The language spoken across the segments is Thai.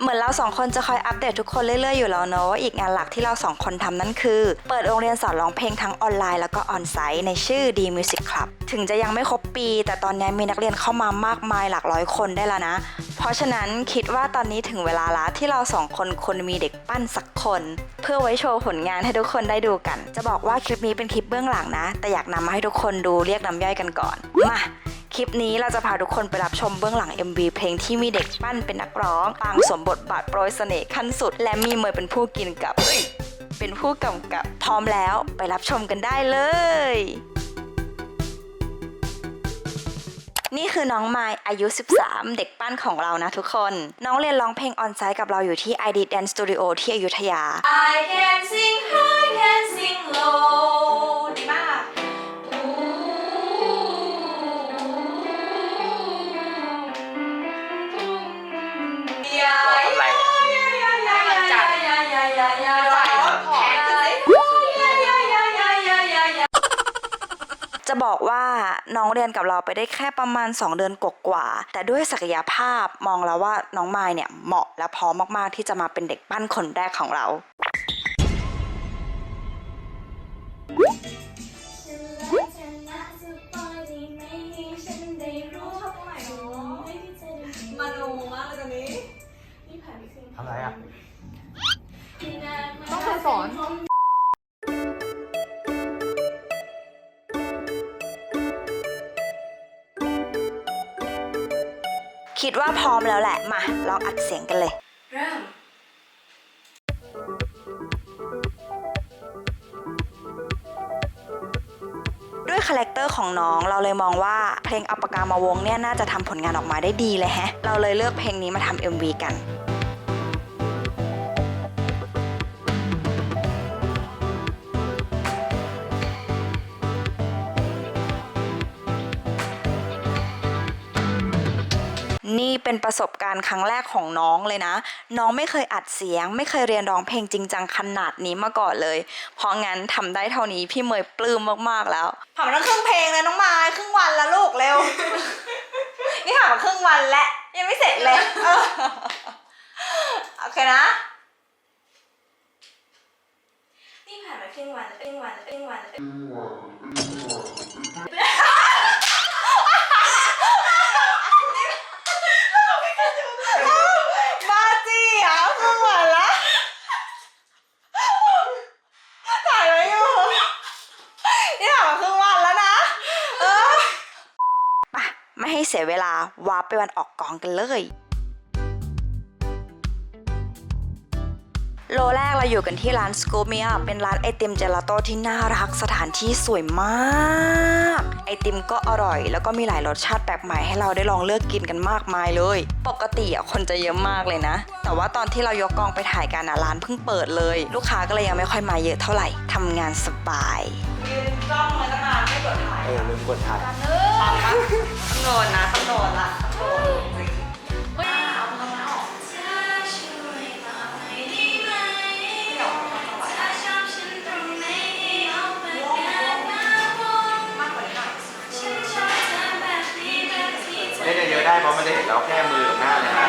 เหมือนเราสองคนจะคอยอัปเดตทุกคนเรื่อยๆอยู่แล้วเนอะว่าอีกงานหลักที่เราสองคนทำนั่นคือ เปิดโรงเรียนสอนร้องเพลงทั้งออนไลน์แล้วก็ออนไซต์ในชื่อ D Music Club ถึงจะยังไม่ครบปี แต่ตอนนี้มีนักเรียนเข้ามามากมายหลักร้อยคนได้แล้วนะ เพราะฉะนั้นคิดว่าตอนนี้ถึงเวลาละที่เราสองคนควรมีเด็กปั้นสักคน เพื่อไว้โชว์ผลงานให้ทุกคนได้ดูกัน จะบอกว่าคลิปนี้เป็นคลิปเบื้องหลังนะ แต่อยากนำมาให้ทุกคนดูเรียกน้ำย่อยกันก่อนมา คลิปนี้เราจะพาทุกคนไปรับชมเบื้องหลัง MV เพลงที่มีเด็กปั้นเป็นนักร้องปางสมบทบาทโปรยเสน่ห์ขั้นสุด และมีเมย์เป็นผู้กินกับ เป็นผู้กำกับพร้อมแล้วไปรับชมกันได้เลย นี่คือน้องไมายอายุ 13 เด็กปั้นของเรานะทุกคน น้องเรียนร้องเพลงออนไซต์กับเราอยู่ที่ ID Dance Studio ที่อยุธยา I can sing high can sing low จะบอกว่าน้องเรียนกับเราไปได้แค่ประมาณ 2 เดือนกว่าๆแต่ด้วยศักยภาพมองแล้วว่าน้องไมายเนี่ยเหมาะและพร้อมมากๆ ที่จะมาเป็นเด็กปั้นคนแรกของเราฉันรักเธอนะสปอยได้ไหมให้ฉันได้รู้ไม่ได้เธอได้ยินมโนมากเลยตอนนี้นี่ผ่านไปครึ่งทำไรอะต้องเคยสอน คิดว่าพร้อมแล้วแหละ มา ลองอัดเสียงกันเลย เริ่ม ด้วยคาแรคเตอร์ของน้องเราเลยมองว่าเพลงอัปปกามาวงเนี่ยน่าจะทำผลงานออกมาได้ดีเลยแฮะ เราเลยเลือกเพลงนี้มาทำ MV กัน นี่เป็นประสบการณ์ครั้งแรกของน้องเลยนะ น้องไม่เคยอัดเสียง ไม่เคยเรียนร้องเพลงจริงจังขนาดนี้มาก่อนเลย เพราะงั้นทำได้เท่านี้พี่เมย์ปลื้มมากๆแล้วผ่านมาครึ่งเพลงเลยน้องมายครึ่งวันแล้วลูกเร็ว นี่ผ่านมาครึ่งวันแล้วยังไม่เสร็จเลยเออโอเคนะนี่ผ่านมาครึ่งวันครึ่งวันครึ่งวัน บ้าจี้อะครึ่งวันละถ่ายไว้อยู่นี่ถ่ายมาครึ่งวันแล้วนะ เออไปไม่ให้ เสียเวลาวาร์ปไปวันออกกองกันเลย โลแรกเราอยู่กันที่ร้าน Scoop Me Up เป็นร้านไอติมเจลาโต้ที่น่ารักสถานที่สวยมาก ไอติมก็อร่อย แล้วก็มีหลายรสชาติแปลกใหม่ให้เราได้ลองเลือกกินกันมากมายเลย ปกติอะคนจะเยอะมากเลยนะ แต่ว่าตอนที่เรายกกองไปถ่ายกันอะร้านเพิ่งเปิดเลย ลูกค้าก็เลยยังไม่ค่อยมาเยอะเท่าไหร่ทำงานสบายยืนจ้องมาตั้งนาน ถ่ายเออลืมกดถ่ายเออตอนนั้นต้องโดนนะต้องโดนละต้องโดนจริงเฮ้ยเอาเงินมาออกเล่นเยอะๆได้เพราะมันได้เห็นเราแค่มือกับหน้าเลยนะ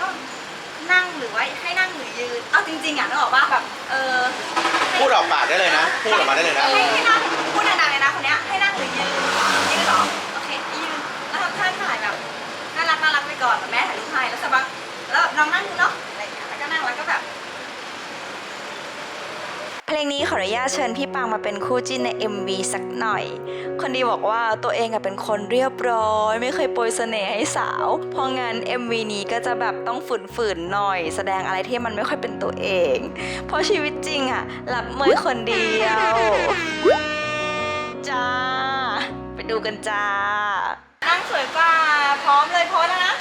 ช่อะไรเงี้ยแล้วก็นั่งหรือว่าให้นั่งหรือยืน เอาจริงๆอะนึกออกป่ะแบบเออให้ดออกปากได้เลยนะ พูดออกมาได้เลยนะ ให้ให้นั่งพูดดังๆเลยนะคนเนี้ยให้นั่งหรือยืนยืนเหรอโอเคยืนแล้วทำท่าถ่ายแบบน่ารักน่ารักไปก่อนแบบแม่ถ่ายรูปให้แล้วสักพักแล้วน้องนั่งดูเนาะอะไรอย่างเงี้ยแล้วก็นั่งแล้วก็แบบ เพ ลงนี้ขออนุญาตเชิญพี่ปังมาเป็นคู่จิ้นใน MV สักหน่อย คนดีบอกว่าตัวเองอะเป็นคนเรียบร้อย ไม่เคยโปรยเสน่ห์ให้สาว เพราะงั้น MV นี้ก็จะแบบต้องฝืนๆหน่อย แสดงอะไรที่มันไม่ค่อยเป็นตัวเอง เพราะชีวิตจริงอะรักเมยคนเดียว จ้า ไปดูกันจ้า นั่งสวยกว่าพร้อมเลยโพสแล้วนะ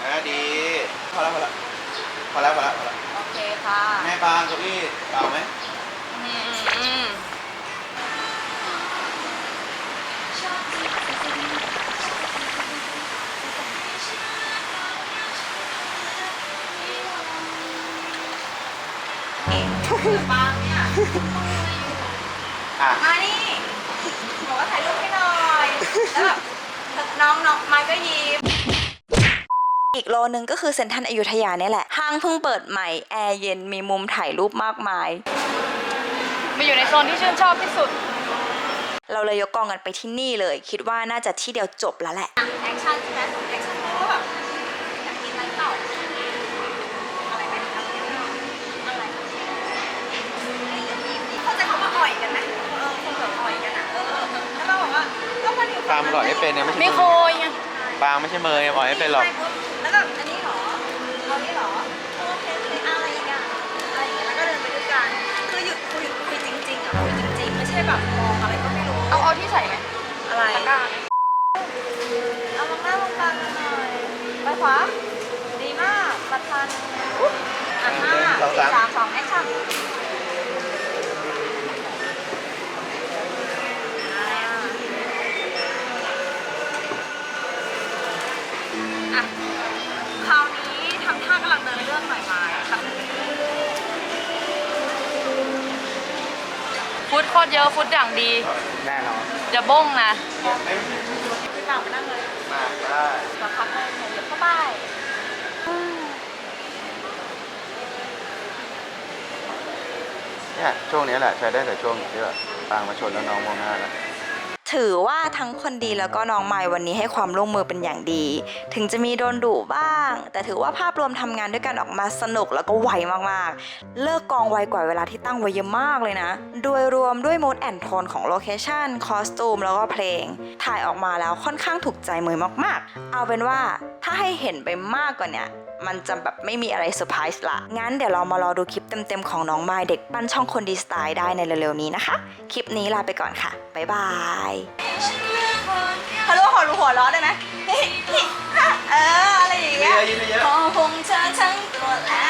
อ่าดี พอแล้วพอแล้วพอแล้วพอแล้วพอแล้ว คค่ะแม่บางเก้าอี้เบาไหมอืมอืมบางเนี่ยอะมานี่บอกว่าถ่ายรูปให้หน่อย แล้วแบบน้องน้องไม้ก็ยิ้ม อีกโลนึงก็คือเซ็นทรัลอยุธยาเนี่ยแหละ ห้างเพิ่งเปิดใหม่ แอร์เย็นมีมุมถ่ายรูปมากมาย มาอยู่ในโซนที่ชื่นชอบที่สุด เราเลยยกกองกันไปที่นี่เลย คิดว่าน่าจะที่เดียวจบแล้วแหละ แอคชั่นใช่ไหมแอคชั่นเพราะว่าแบบอยากกินอะไรเปล่าอะไรไหมอะไรเข้าใจคำว่าอ่อยกันไหมเออคนแบบอ่อยกันอะเออแล้วเราบอกว่าก็มันอยู่ปางมันหล่อยให้เป็นเนี่ยไม่ใช่ไม่โคมือยไงปางไม่ใช่เมย์หล่อยให้เป็นหรอก ใช่ปุ๊บ แล้วแบบอันนี้เหรอเอานี้เหรอโอเคโอเคอะไรอีกอะอะไรอย่างเงี้ยแล้วก็เดินไปด้วยกันคือหยุดคุยคุยจริงๆอะคุยจริงๆไม่ใช่แบบมองอะไรก็ไม่รู้เอาเอาที่ใส่ไหมอะไรตะกร้าไหมเอาลงหน้าลงตากันหน่อยไปขวาดีมากประทานอะห้าสี่สามสองแอคชั่น โคตรเยอะฟุตอย่างดี แน่นอนจะบ้งนะพี่ปางไปนั่งเลยมาได้บังคับให้เหยียบเข้าไปเนี่ยช่วงนี้แหละใช้ได้แต่ช่วงที่แบบปางมาชนแล้วน้องมองหน้าแล้ว ถือว่าทั้งคนดีแล้วก็น้องใหม่วันนี้ให้ความร่วมมือเป็นอย่างดี ถึงจะมีโดนดุบ้าง แต่ถือว่าภาพรวมทำงานด้วยกันออกมาสนุกแล้วก็ไวมากๆ เลิกกองไวกว่าเวลาที่ตั้งไว้เยอะมากเลยนะ โดยรวมด้วยมูดแอนโทนของโลเคชั่นคอสตูมแล้วก็เพลง ถ่ายออกมาแล้วค่อนข้างถูกใจมือมากๆ เอาเป็นว่าถ้าให้เห็นไปมากกว่าเนี้ย มันจะแบบไม่มีอะไรเซอร์ไพรส์ละ งั้นเดี๋ยวเรามารอดูคลิปเต็มๆของน้องไม้เด็กปั้นช่องคนดีสไตล์ได้ในเร็วๆนี้นะคะ คลิปนี้ลาไปก่อนค่ะ บ๊ายบายฮัลโหลขอรู้หัวร้อได้ไหมเออ อะไรอย่างเงี้ยคงเธทั้งตัวแล้ว